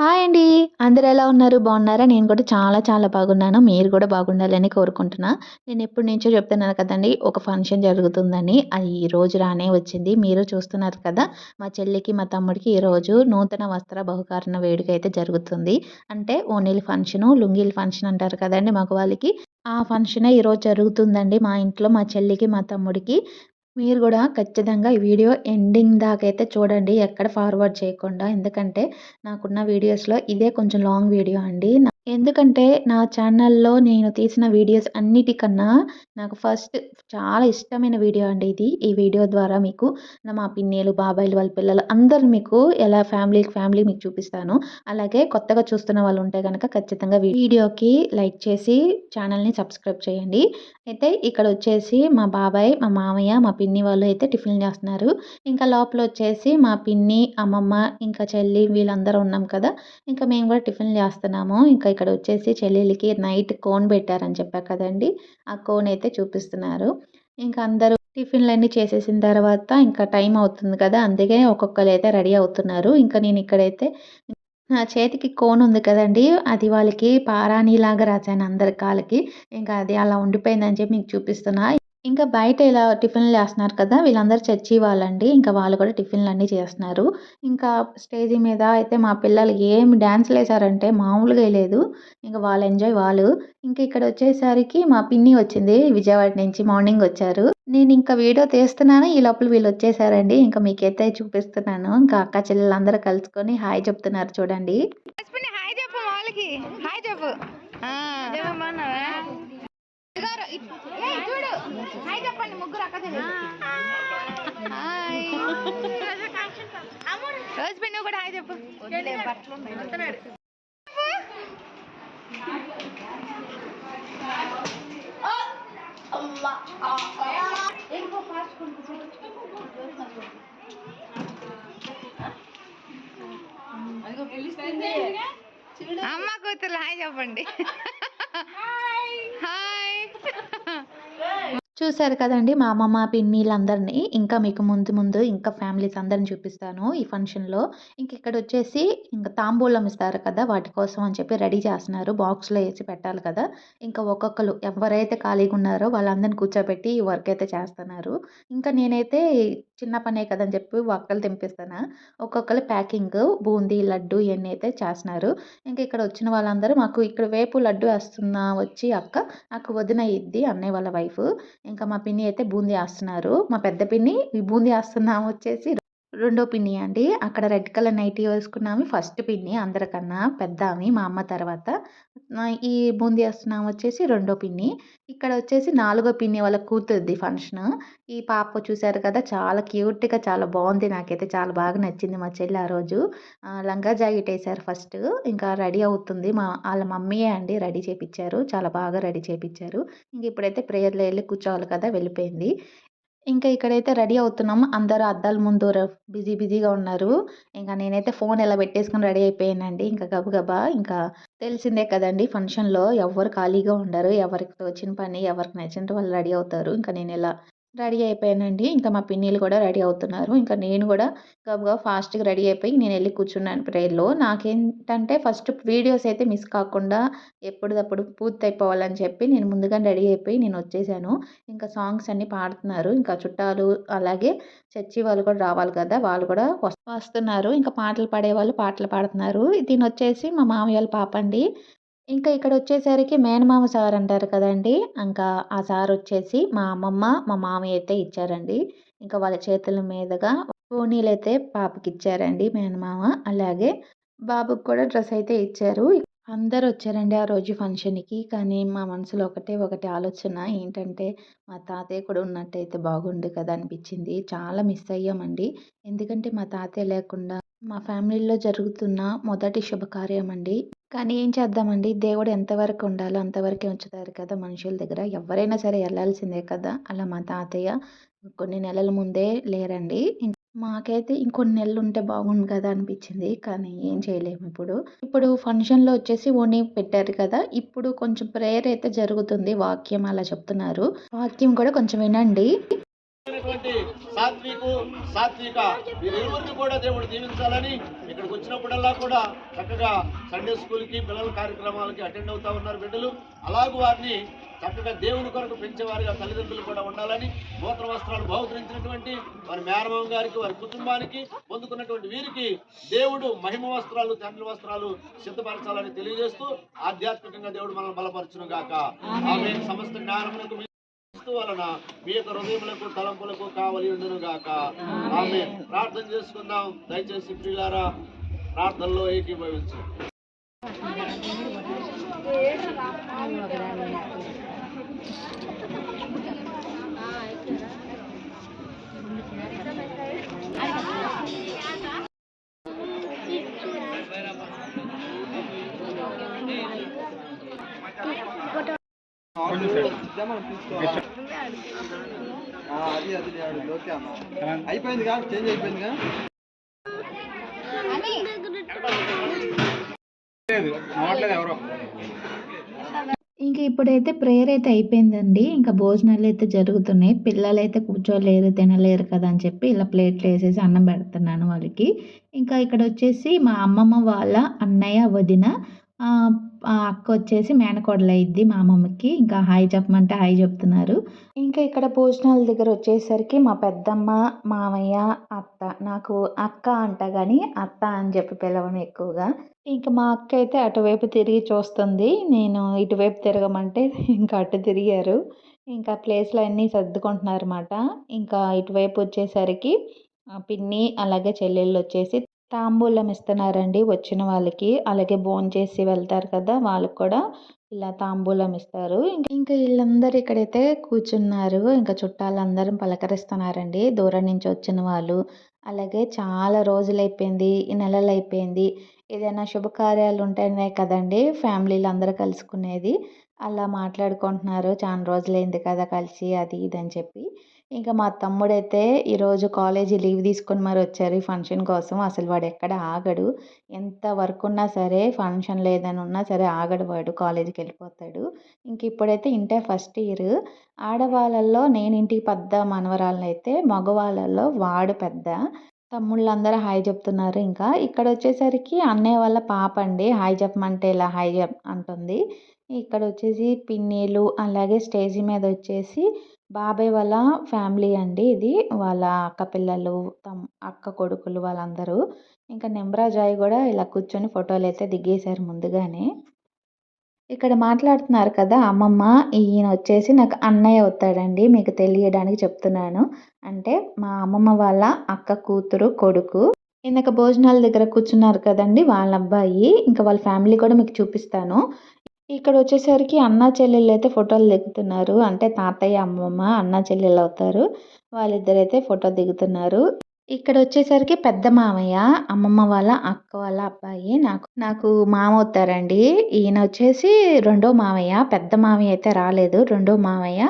Hi అండి. అందరు ఎలా ఉన్నారు? బాగున్నారా? నేను కూడా చాలా చాలా బాగున్నాను. మీరు కూడా బాగుండాలని కోరుకుంటున్నా. నేను ఎప్పటి నుంచో చెప్తున్నాను కదండి ఒక ఫంక్షన్ జరుగుతుందని. అది ఈ రోజు రానే వచ్చింది. మీరు చూస్తున్నారు కదా మా చెల్లికి మా తమ్ముడికి ఈరోజు నూతన వస్త్ర బహుకారణ వేడుక అయితే జరుగుతుంది. అంటే ఓనీల్ ఫంక్షను లుంగీల ఫంక్షన్ అంటారు కదండి మగవాళ్ళకి. ఆ ఫంక్షనే ఈరోజు జరుగుతుందండి మా ఇంట్లో మా చెల్లికి మా తమ్ముడికి. మీరు కూడా ఖచ్చితంగా ఈ వీడియో ఎండింగ్ దాకైతే చూడండి ఎక్కడ ఫార్వర్డ్ చేయకుండా. ఎందుకంటే నాకున్న వీడియోస్లో ఇదే కొంచెం లాంగ్ వీడియో అండి. ఎందుకంటే నా ఛానల్లో నేను తీసిన వీడియోస్ అన్నిటికన్నా నాకు ఫస్ట్ చాలా ఇష్టమైన వీడియో అండి ఇది. ఈ వీడియో ద్వారా మీకు నా మా పిన్నేలు బాబాయిలు వాళ్ళ పిల్లలు అందరు మీకు ఎలా ఫ్యామిలీ ఫ్యామిలీ మీకు చూపిస్తాను. అలాగే కొత్తగా చూస్తున్న వాళ్ళు ఉంటే కనుక ఖచ్చితంగా వీడియోకి లైక్ చేసి ఛానల్ని సబ్స్క్రైబ్ చేయండి. అయితే ఇక్కడ వచ్చేసి మా బాబాయ్ మా మామయ్య మా పిన్ని వాళ్ళు అయితే టిఫిన్ చేస్తున్నారు. ఇంకా లోపల వచ్చేసి మా పిన్ని అమ్మమ్మ ఇంకా చెల్లి వీళ్ళందరూ ఉన్నాం కదా. ఇంకా మేము కూడా టిఫిన్ చేస్తున్నాము. ఇంకా ఇక్కడ వచ్చేసి చెల్లెలికి నైట్ కోన్ పెట్టారని చెప్పా కదండి. ఆ కోన్ అయితే చూపిస్తున్నారు. ఇంకా అందరూ టిఫిన్లు అన్నీ చేసేసిన తర్వాత ఇంకా టైం అవుతుంది కదా అందుకే ఒక్కొక్కరు అయితే రెడీ అవుతున్నారు. ఇంకా నేను ఇక్కడైతే నా చేతికి కోన్ ఉంది కదండి అది వాళ్ళకి పారాణిలాగా రాశాను అందరి కాళ్ళకి. ఇంకా అది అలా ఉండిపోయిందని చెప్పి మీకు చూపిస్తున్నా. ఇంకా బయట ఇలా టిఫిన్లు చేస్తున్నారు కదా వీళ్ళందరూ చర్చి వాళ్ళండి. ఇంకా వాళ్ళు కూడా టిఫిన్లు అన్నీ చేస్తున్నారు. ఇంకా స్టేజీ మీద అయితే మా పిల్లలు ఏం డ్యాన్స్లు వేసారంటే మామూలుగా లేదు. ఇంకా వాళ్ళు ఎంజాయ్ వాళ్ళు. ఇంకా ఇక్కడ వచ్చేసరికి మా పిన్ని వచ్చింది విజయవాడ నుంచి మార్నింగ్ వచ్చారు. నేను ఇంకా వీడియో తీస్తున్నాను ఈ లోపల వీళ్ళు వచ్చేసారండి. ఇంకా మీకైతే చూపిస్తున్నాను. ఇంకా అక్క చెల్లెలు అందరూ కలుసుకొని హాయ్ చెప్తున్నారు చూడండి. హాయ్ చెప్పు వాళ్ళకి హాయ్ చెప్పు. ఇదిగోరు, చూడు. హాయ్ చెప్పండి ముగ్గురు అక్క హాయ్. రోజు పెట్టి నువ్వు కూడా హాయ్ చెప్పు. అమ్మ కూతురు హాయ్ చెప్పండి హాయ్ చూశారు కదండి మా అమ్మమ్మ పిన్నిలందరినీ ఇంకా మీకు ముందు ముందు ఇంకా ఫ్యామిలీస్ అందరిని చూపిస్తాను ఈ ఫంక్షన్లో. ఇంక ఇక్కడ వచ్చేసి ఇంకా తాంబూలం ఇస్తారు కదా వాటి కోసం అని చెప్పి రెడీ చేస్తున్నారు. బాక్స్లో వేసి పెట్టాలి కదా. ఇంకా ఒక్కొక్కరు ఎవరైతే ఖాళీగా ఉన్నారో వాళ్ళందరిని కూర్చోబెట్టి ఈ వర్క్ అయితే చేస్తున్నారు. ఇంకా నేనైతే చిన్న పనే కదని చెప్పి ఒక్కలు తెంపిస్తాను. ఒక్కొక్కరు ప్యాకింగ్ బూందీ లడ్డు ఇవన్నీ అయితే చేస్తున్నారు. ఇంకా ఇక్కడ వచ్చిన వాళ్ళందరూ మాకు ఇక్కడ వేపు లడ్డు వేస్తున్నా వచ్చి అక్క నాకు వదిన ఇద్ది అన్నయ్య వాళ్ళ వైఫ్. ఇంకా మా పిన్ని అయితే బూందీ వేస్తున్నారు. మా పెద్ద పిన్ని ఈ బూందీ వేస్తున్నాము వచ్చేసి రెండో పిన్ని అండి. అక్కడ రెడ్ కలర్ నైటీ వేసుకున్నాము ఫస్ట్ పిన్ని అందరికన్నా పెద్ద ఆమె మా అమ్మ తర్వాత. ఈ బూందీ వస్తున్నాం వచ్చేసి రెండో పిన్ని. ఇక్కడ వచ్చేసి నాలుగో పిన్ని వాళ్ళ కూతురుది ఫంక్షన్. ఈ పాప చూశారు కదా చాలా క్యూట్గా చాలా బాగుంది. నాకైతే చాలా బాగా నచ్చింది మా చెల్లి ఆ రోజు. లంగా జాకెట్ వేశారు ఫస్ట్. ఇంకా రెడీ అవుతుంది. మా వాళ్ళ మమ్మీయే అండి రెడీ చేపించారు చాలా బాగా రెడీ చేపించారు ఇంక ఇప్పుడైతే ప్రేయర్లో వెళ్ళి కూర్చోవాలి కదా వెళ్ళిపోయింది. ఇంకా ఇక్కడైతే రెడీ అవుతున్నాము. అందరూ అద్దాల ముందు బిజీ బిజీగా ఉన్నారు. ఇంకా నేనైతే ఫోన్ ఇలా పెట్టేసుకొని రెడీ అయిపోయానండి. ఇంకా గబగబా ఇంకా తెలిసిందే కదండి ఫంక్షన్లో ఎవరు ఖాళీగా ఉండరు. ఎవరికి తోచిన పని ఎవరికి నచ్చినట్టు వాళ్ళు రెడీ అవుతారు. ఇంకా నేను ఇలా రెడీ అయిపోయానండి. ఇంకా మా పిన్నిలు కూడా రెడీ అవుతున్నారు. ఇంకా నేను కూడా గబగబా ఫాస్ట్గా రెడీ అయిపోయి నేను వెళ్ళి కూర్చున్నాను ప్రేయర్లో నాకేంటంటే ఫస్ట్ వీడియోస్ అయితే మిస్ కాకుండా ఎప్పటిదప్పుడు పూర్తి అయిపోవాలని చెప్పి నేను ముందుగా రెడీ అయిపోయి నేను వచ్చేసాను. ఇంకా సాంగ్స్ అన్నీ పాడుతున్నారు. ఇంకా చుట్టాలు అలాగే చర్చి వాళ్ళు కూడా రావాలి కదా వాళ్ళు కూడా వస్తున్నారు. ఇంకా పాటలు పాడేవాళ్ళు పాటలు పాడుతున్నారు. దీని వచ్చేసి మా మామయ్య వాళ్ళ పాప అండి. ఇంకా ఇక్కడ వచ్చేసరికి మేనమామ సార్ అంటారు కదండి. ఇంకా ఆ సార్ వచ్చేసి మా అమ్మమ్మ మా మామయ్య అయితే ఇచ్చారండి. ఇంకా వాళ్ళ చేతుల మీదుగా పోనీలు అయితే పాపకి ఇచ్చారండి మేనమామ. అలాగే బాబుకి కూడా డ్రెస్ అయితే ఇచ్చారు. అందరూ వచ్చారండి ఆ రోజు ఫంక్షన్కి. కానీ మా మనసులో ఒకటే ఒకటి ఆలోచన ఏంటంటే మా తాతయ్య కూడా ఉన్నట్టయితే బాగుండు కదా అనిపించింది. చాలా మిస్ అయ్యామండి. ఎందుకంటే మా తాతయ్య లేకుండా మా ఫ్యామిలీలో జరుగుతున్న మొదటి శుభకార్యం అండి కానీ ఏం చేద్దామండి? దేవుడు ఎంతవరకు ఉండాలో అంతవరకే ఉంచుతారు కదా మనుషుల దగ్గర. ఎవరైనా సరే వెళ్ళాల్సిందే కదా? అలా మా తాతయ్య కొన్ని నెలల ముందే లేరండి. మాకైతే ఇంకొన్ని నెలలు ఉంటే బాగుండు కదా అనిపించింది. కానీ ఏం చేయలేము ఇప్పుడు. ఇప్పుడు ఫంక్షన్లో వచ్చేసి ఓనీ పెట్టారు కదా? ఇప్పుడు కొంచెం ప్రేయర్ అయితే జరుగుతుంది. వాక్యం అలా చెప్తున్నారు. వాక్యం కూడా కొంచెం వినండి. సాత్వికు సాత్విక. వీరిరువురిని కూడా దేవుడు దీవించాలని ఇక్కడికి వచ్చినప్పుడల్లా కూడా చక్కగా సండే స్కూల్కి పిల్లల కార్యక్రమాలకి అటెండ్ అవుతా ఉన్నారు బిడ్డలు. అలాగూ వారిని చక్కగా దేవుని కొరకు పెంచేవారిగా తల్లిదండ్రులు కూడా ఉండాలని నూతన వస్త్రాలు బహుకరించినటువంటి వారి మేనమామ గారికి వారి కుటుంబానికి పొందుకున్నటువంటి వీరికి దేవుడు మహిమ వస్త్రాలు తండ్రి వస్త్రాలు సిద్ధపరచాలని తెలియజేస్తూ ఆధ్యాత్మికంగా దేవుడు మనల్ని బలపరచును గాక. ఆమె సమస్త జ్ఞానములకు క్రీస్తు వలన మీ యొక్క హృదయములకు తలంపులకు కావలి ఉండును గాక ఆమె ప్రార్థన చేసుకుందాం దయచేసి ప్రియులారా ప్రార్థనలో ఏకీభవించు ఆ, అది అది ఓకే అమ్మ అయిపోయింది కాదు చేంజ్ అయిపోయింది కదా ఇప్పుడైతే ప్రేయర్ అయితే అయిపోయిందండి. ఇంకా భోజనాలు అయితే జరుగుతున్నాయి. పిల్లలు అయితే కూర్చోలేరు తినలేరు కదా అని చెప్పి ఇలా ప్లేట్లు వేసేసి అన్నం పెడుతున్నాను వాళ్ళకి. ఇంకా ఇక్కడ వచ్చేసి మా అమ్మమ్మ వాళ్ళ అన్నయ్య వదిన అక్క వచ్చేసి మేనకోడలు అయింది మా అమ్మమ్మకి. ఇంకా హాయ్ చెప్పమంటే హాయ్ చెప్తున్నారు. ఇంకా ఇక్కడ భోజనాల దగ్గర వచ్చేసరికి మా పెద్దమ్మ మామయ్య అత్త నాకు అక్క అంట కానీ అత్త అని చెప్పి పిలవను ఎక్కువగా. ఇంకా మా అక్క అయితే అటువైపు తిరిగి చూస్తుంది. నేను ఇటువైపు తిరగమంటే ఇంకా అటు తిరిగారు. ఇంకా ప్లేస్లు అన్నీ సర్దుకుంటున్నారు అనమాట ఇంకా ఇటువైపు వచ్చేసరికి పిన్ని అలాగే చెల్లెళ్ళు వచ్చేసి తాంబూలం ఇస్తున్నారండి వచ్చిన వాళ్ళకి. అలాగే భోంచేసి వెళ్తారు కదా వాళ్ళకి కూడా ఇలా తాంబూలం ఇస్తారు ఇంకా ఇంకా వీళ్ళందరూ ఇక్కడైతే కూర్చున్నారు. ఇంకా చుట్టాలందరం పలకరిస్తున్నారండి. దూరం నుంచి వచ్చిన వాళ్ళు. అలాగే చాలా రోజులు అయిపోయింది నెలలు అయిపోయింది ఏదైనా శుభకార్యాలు ఉంటేనే కదండి ఫ్యామిలీలు అందరూ కలుసుకునేది. అలా మాట్లాడుకుంటున్నారు. చాలా రోజులైంది కదా కలిసి అది ఇది అని చెప్పి. ఇంకా మా తమ్ముడైతే ఈరోజు కాలేజీ లీవ్ తీసుకొని మరి వచ్చారు ఈ ఫంక్షన్ కోసం. అసలు వాడు ఎక్కడ ఆగడు. ఎంత వర్క్ ఉన్నా సరే ఫంక్షన్ లేదని ఉన్నా సరే ఆగడు వాడు కాలేజీకి వెళ్ళిపోతాడు. ఇంక ఇప్పుడైతే ఇంటే ఫస్ట్ ఇయర్. ఆడవాళ్ళల్లో నేను ఇంటికి పెద్ద మనవరాలను అయితే మగవాళ్ళల్లో వాడు పెద్ద. తమ్ముళ్ళందరూ హాయ్ చెప్తున్నారు ఇంకా. ఇక్కడ వచ్చేసరికి అన్నయ్య వాళ్ళ పాప అండి. హాయ్ చెప్పమంటే ఇలా హాయ్ చెప్ అంటుంది. ఇక్కడ వచ్చేసి పిన్నీలు అలాగే స్టేజి మీద వచ్చేసి బాబాయ్ వాళ్ళ ఫ్యామిలీ అండి ఇది. వాళ్ళ అక్క పిల్లలు తమ్ అక్క కొడుకులు వాళ్ళందరూ. ఇంకా నిమ్రాజాయ్ కూడా ఇలా కూర్చొని ఫోటోలు అయితే దిగేశారు ముందుగానే. ఇక్కడ మాట్లాడుతున్నారు కదా అమ్మమ్మ ఈయన వచ్చేసి నాకు అన్నయ్య అవుతాడండి మీకు తెలియడానికి చెప్తున్నాను. అంటే మా అమ్మమ్మ వాళ్ళ అక్క కూతురు కొడుకు. ఇందాక భోజనాల దగ్గర కూర్చున్నారు కదండి వాళ్ళ అబ్బాయి ఇంకా వాళ్ళ ఫ్యామిలీ కూడా మీకు చూపిస్తాను. ఇక్కడ వచ్చేసరికి అన్న చెల్లెళ్ళు అయితే ఫోటోలు దిగుతున్నారు. అంటే తాతయ్య అమ్మమ్మ అన్న చెల్లెళ్ళు అవుతారు. వాళ్ళిద్దరైతే ఫోటో దిగుతున్నారు. ఇక్కడ వచ్చేసరికి పెద్ద మామయ్య అమ్మమ్మ వాళ్ళ అక్క వాళ్ళ అబ్బాయి నాకు నాకు మామ అవుతారండి. ఈయన వచ్చేసి రెండో మామయ్య పెద్ద మామయ్య అయితే రాలేదు రెండో మామయ్య.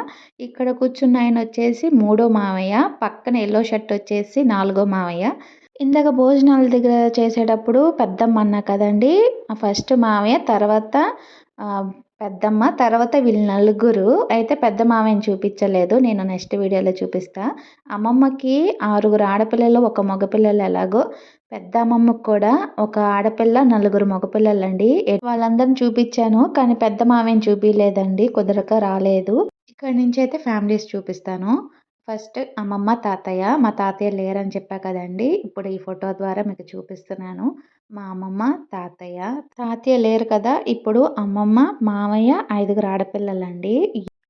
ఇక్కడ కూర్చున్న ఆయన వచ్చేసి మూడో మామయ్య పక్కన ఎల్లో షర్ట్ వచ్చేసి నాలుగో మామయ్య. ఇందాక భోజనాల దగ్గర చేసేటప్పుడు పెద్దమ్మ అన్నా కదండి ఫస్ట్ మామయ్య తర్వాత పెద్దమ్మ తర్వాత వీళ్ళు నలుగురు. అయితే పెద్ద మామయ్యని చూపించలేదు నేను నెక్స్ట్ వీడియోలో చూపిస్తా. అమ్మమ్మకి ఆరుగురు ఆడపిల్లలు ఒక మగపిల్లలు ఎలాగో. పెద్ద అమ్మమ్మకి కూడా ఒక ఆడపిల్ల నలుగురు మగపిల్లలు అండి వాళ్ళందరిని చూపించాను కానీ పెద్ద మామయ్యని చూపించలేదండి కుదరక రాలేదు. ఇక్కడ నుంచి అయితే ఫ్యామిలీస్ చూపిస్తాను. ఫస్ట్ అమ్మమ్మ తాతయ్య మా తాతయ్య లేరని చెప్పా కదండి. ఇప్పుడు ఈ ఫోటో ద్వారా మీకు చూపిస్తున్నాను. మా అమ్మమ్మ తాతయ్య. తాతయ్య లేరు కదా ఇప్పుడు అమ్మమ్మ మామయ్య ఐదుగురు ఆడపిల్లలండి.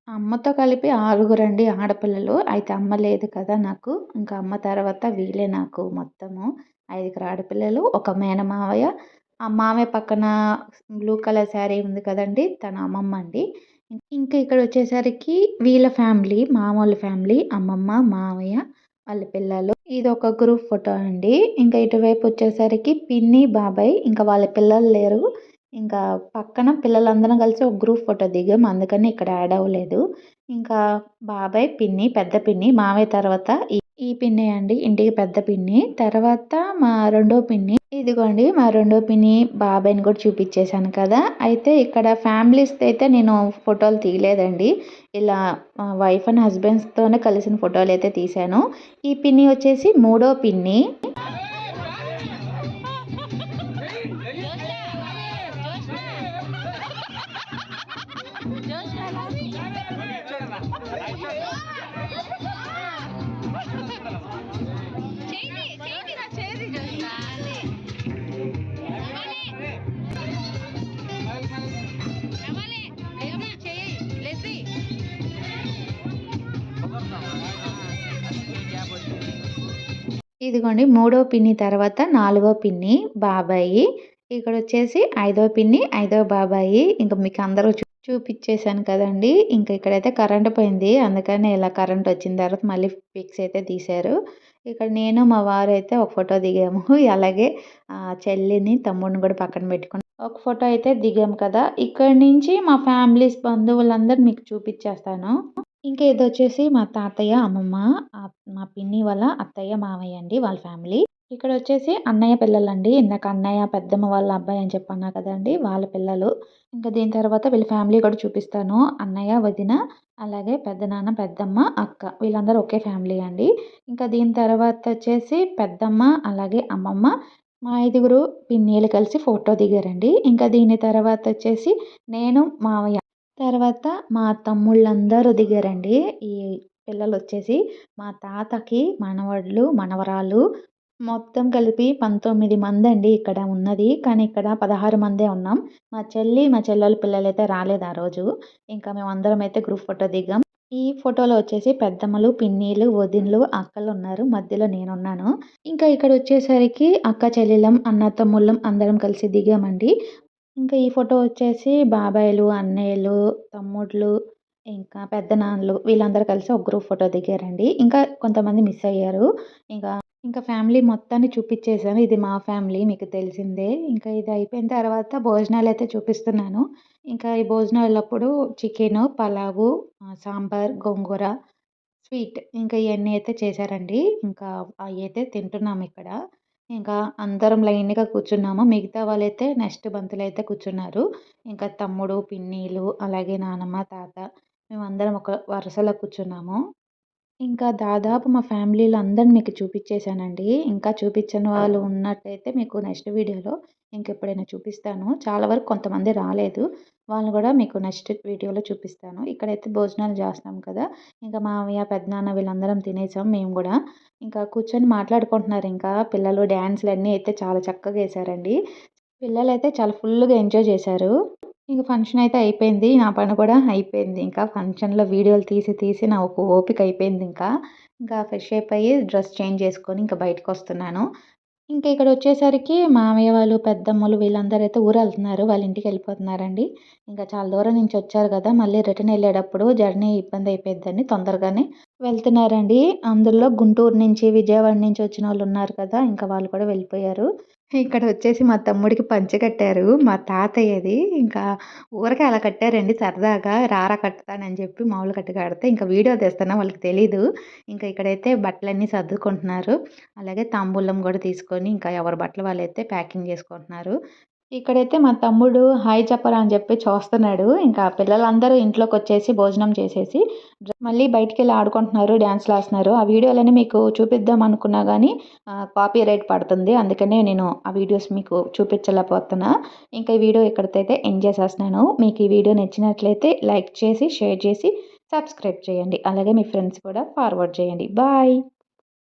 అమ్మతో కలిపి ఆరుగురండి ఆడపిల్లలు. అయితే అమ్మ లేదు కదా నాకు. ఇంకా అమ్మ తర్వాత వీలే నాకు మొత్తము. ఐదుగురు ఆడపిల్లలు ఒక మేనమావయ్య ఆ మామయ్య పక్కన బ్లూ కలర్ శారీ ఉంది కదండి తన అమ్మమ్మ అండి. ఇంకా ఇక్కడ వచ్చేసరికి వీళ్ళ ఫ్యామిలీ మామూలు ఫ్యామిలీ అమ్మమ్మ మామయ్య వాళ్ళ పిల్లలు. ఇది ఒక గ్రూప్ ఫోటో అండి. ఇంకా ఇటువైపు వచ్చేసరికి పిన్ని బాబాయ్ ఇంకా వాళ్ళ పిల్లలు లేరు. ఇంకా పక్కన పిల్లలందరం కలిసి ఒక గ్రూప్ ఫోటో దిగాం అందుకని ఇక్కడ యాడ్ అవ్వలేదు. ఇంకా బాబాయ్ పిన్ని పెద్ద పిన్ని మామయ్య తర్వాత ఈ- పిన్ని అండి ఇంటికి పెద్ద పిన్ని. తర్వాత మా రెండో పిన్ని. ఇదిగోండి మా రెండో పిన్ని బాబాయ్ని కూడా చూపించేశాను కదా. అయితే ఇక్కడ ఫ్యామిలీస్ అయితే నేను ఫోటోలు తీయలేదండి. ఇలా వైఫ్ అండ్ హస్బెండ్స్తోనే కలిసిన ఫోటోలు అయితే తీశాను. ఈ పిన్ని వచ్చేసి మూడో పిన్ని. ఇదిగోండి మూడో పిన్ని తర్వాత నాలుగో పిన్ని బాబాయి. ఇక్కడ వచ్చేసి ఐదో పిన్ని ఐదో బాబాయి. ఇంకా మీకు అందరూ చూపించేశాను కదండి. ఇంకా ఇక్కడైతే కరెంట్ పోయింది. అందుకని ఇలా కరెంట్ వచ్చిన తర్వాత మళ్ళీ పిక్స్ అయితే తీశారు. ఇక్కడ నేను మా వారు అయితే ఒక ఫోటో దిగాము. అలాగే చెల్లిని తమ్ముడిని కూడా పక్కన పెట్టుకుని ఒక ఫోటో అయితే దిగాము కదా. ఇక్కడ నుంచి మా ఫ్యామిలీస్ బంధువులందరూ మీకు చూపించేస్తాను ఇంకా ఇది వచ్చేసి మా తాతయ్య అమ్మమ్మ మా పిన్ని వాళ్ళ అత్తయ్య మావయ్య అండి వాళ్ళ ఫ్యామిలీ. ఇక్కడ వచ్చేసి అన్నయ్య పిల్లలండి. ఇందాక అన్నయ్య పెద్దమ్మ వాళ్ళ అబ్బాయి అని చెప్పన్నా కదండి వాళ్ళ పిల్లలు. ఇంకా దీని తర్వాత వీళ్ళ ఫ్యామిలీ కూడా చూపిస్తాను. అన్నయ్య వదిన అలాగే పెద్దనాన్న పెద్దమ్మ అక్క వీళ్ళందరూ ఒకే ఫ్యామిలీ అండి. ఇంకా దీని తర్వాత వచ్చేసి పెద్దమ్మ అలాగే అమ్మమ్మ మా ఐదుగురు పిన్నీలు కలిసి ఫోటో దిగారండి. ఇంకా దీని తర్వాత వచ్చేసి నేను మావయ్య తర్వాత మా తమ్ముళ్ళందరూ దిగారండి. ఈ పిల్లలు వచ్చేసి మా తాతకి మనవళ్ళు మనవరాలు మొత్తం కలిపి పంతొమ్మిది మంది అండి ఇక్కడ ఉన్నది. కానీ ఇక్కడ పదహారు మందే ఉన్నాం. మా చెల్లి మా చెల్లెల పిల్లలైతే రాలేదు ఆ రోజు. ఇంకా మేము అందరం అయితే గ్రూప్ ఫోటో దిగాం. ఈ ఫోటోలో వచ్చేసి పెద్దమ్మలు పిన్నీలు వదినలు అక్కలు ఉన్నారు మధ్యలో నేనున్నాను. ఇంకా ఇక్కడ వచ్చేసరికి అక్క చెల్లెలం అన్న తమ్ముళ్ళం అందరం కలిసి దిగామండి. ఇంకా ఈ ఫోటో వచ్చేసి బాబాయిలు అన్నయ్యలు తమ్ముళ్ళు ఇంకా పెద్దనాన్నలు వీళ్ళందరూ కలిసి ఒక గ్రూప్ ఫోటో దిగారండి. ఇంకా కొంతమంది మిస్ అయ్యారు. ఇంకా ఇంకా ఫ్యామిలీ మొత్తాన్ని చూపించేసాను ఇది మా ఫ్యామిలీ మీకు తెలిసిందే. ఇంకా ఇది అయిపోయిన తర్వాత భోజనాలు అయితే చూపిస్తున్నాను. ఇంకా ఈ భోజనాలప్పుడు చికెన్ పలావు సాంబార్ గోంగూర స్వీట్ ఇంకా ఇవన్నీ అయితే చేశారండి. ఇంకా అవి అయితే తింటున్నాము ఇక్కడ. ఇంకా అందరం లైన్‌గా కూర్చున్నాము. మిగతా వాళ్ళైతే నెక్స్ట్ బంతులు అయితే కూర్చున్నారు. ఇంకా తమ్ముడు, పిన్నీలు అలాగే నానమ్మ, తాత మేమందరం ఒక వరుసలో కూర్చున్నాము. ఇంకా దాదాపు మా ఫ్యామిలీలో అందరిని మీకు చూపించేశానండి. ఇంకా చూపించని వాళ్ళు ఉన్నట్టయితే మీకు నెక్స్ట్ వీడియోలో ఇంకెప్పుడైనా చూపిస్తాను. చాలా వరకు కొంతమంది రాలేదు. వాళ్ళని కూడా మీకు నెక్స్ట్ వీడియోలో చూపిస్తాను. ఇక్కడైతే భోజనాలు చేస్తున్నాం కదా! ఇంకా మావయ్య, పెద్దనాన్న వీళ్ళందరం తినేసాం మేము కూడా. ఇంకా కూర్చొని మాట్లాడుకుంటున్నారు ఇంకా. పిల్లలు డ్యాన్స్లు అన్నీ అయితే చాలా చక్కగా వేసారండి పిల్లలు అయితే చాలా ఫుల్‌గా ఎంజాయ్ చేశారు. ఇంక ఫంక్షన్ అయితే అయిపోయింది. నా పని కూడా అయిపోయింది. ఇంకా ఫంక్షన్‌లో వీడియోలు తీసి తీసి నా ఒక ఓపిక అయిపోయింది ఇంకా. ఇంకా ఫ్రెష్ అయిపోయి డ్రెస్ చేంజ్ చేసుకొని ఇంకా బయటకొస్తున్నాను. ఇంకా ఇక్కడ వచ్చేసరికి మామయ్య వాళ్ళు, పెద్దమ్మలు వీళ్ళందరూ అయితే ఊరు వెళ్తున్నారు వాళ్ళ ఇంటికి వెళ్ళిపోతున్నారండి. ఇంకా చాలా దూరం నుంచి వచ్చారు కదా! మళ్ళీ రిటర్న్ వెళ్ళేటప్పుడు జర్నీ ఇబ్బంది అయిపోయిద్దని తొందరగానే వెళ్తున్నారండి. అందులో గుంటూరు నుంచి, విజయవాడ నుంచి వచ్చిన వాళ్ళు ఉన్నారు కదా! ఇంకా వాళ్ళు కూడా వెళ్ళిపోయారు. ఇక్కడ వచ్చేసి మా తమ్ముడికి పంచె కట్టారు. మా తాతయ్యది. ఇంకా ఊరకే అలా కట్టారండి సరదాగా. రారా కట్టుతానని చెప్పి మామూలుగా కట్టి కడితే ఇంకా వీడియో తీస్తున్నా వాళ్ళకి తెలీదు. ఇంకా ఇక్కడైతే బట్టలన్నీ సర్దుకుంటున్నారు. అలాగే తాంబూలం కూడా తీసుకొని ఇంకా ఎవరి బట్టలు వాళ్ళైతే ప్యాకింగ్ చేసుకుంటున్నారు. ఇక్కడైతే మా తమ్ముడు హాయ్ చెప్పరా అని చెప్పి చూస్తున్నాడు. ఇంకా పిల్లలందరూ ఇంట్లోకి వచ్చేసి భోజనం చేసేసి మళ్ళీ బయటికెళ్ళి ఆడుకుంటున్నారు. డ్యాన్స్లు వేస్తున్నారు ఆ వీడియోలని మీకు చూపిద్దాం అనుకున్నా కానీ కాపీ రైట్ పడుతుంది. అందుకనే నేను ఆ వీడియోస్ మీకు చూపించలేకపోతున్నా. ఇంకా ఈ వీడియో ఇక్కడితో అయితే ఎండ్ చేసేస్తున్నాను. మీకు ఈ వీడియో నచ్చినట్లయితే లైక్ చేసి, షేర్ చేసి, సబ్స్క్రైబ్ చేయండి. అలాగే మీ ఫ్రెండ్స్ కూడా ఫార్వర్డ్ చేయండి. బాయ్.